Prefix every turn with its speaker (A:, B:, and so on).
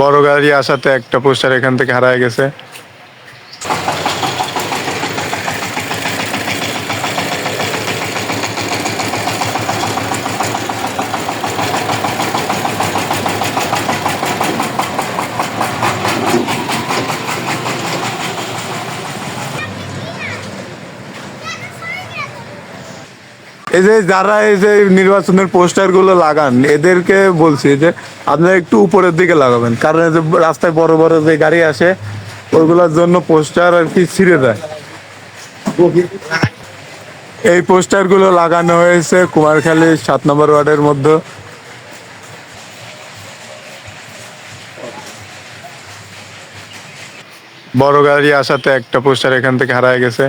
A: বড় গাড়ি আসাতে একটা পোস্টার এখান থেকে হারায় গেছে। এই যে যারা এই যে নির্বাচনের পোস্টারগুলো লাগান, এদেরকে বলছি যে আপনারা একটু উপরের দিকে লাগাবেন। কারণ যে রাস্তায় বড় বড় যে গাড়ি আসে ওইগুলোর জন্য পোস্টার আর কি ছিঁড়ে দেয়। এই পোস্টারগুলো লাগানো হয়েছে কুমারখালী সাত নম্বর ওয়ার্ডের মধ্যে। বড় গাড়ি আসাতে একটা পোস্টার এখান থেকে হারায় গেছে।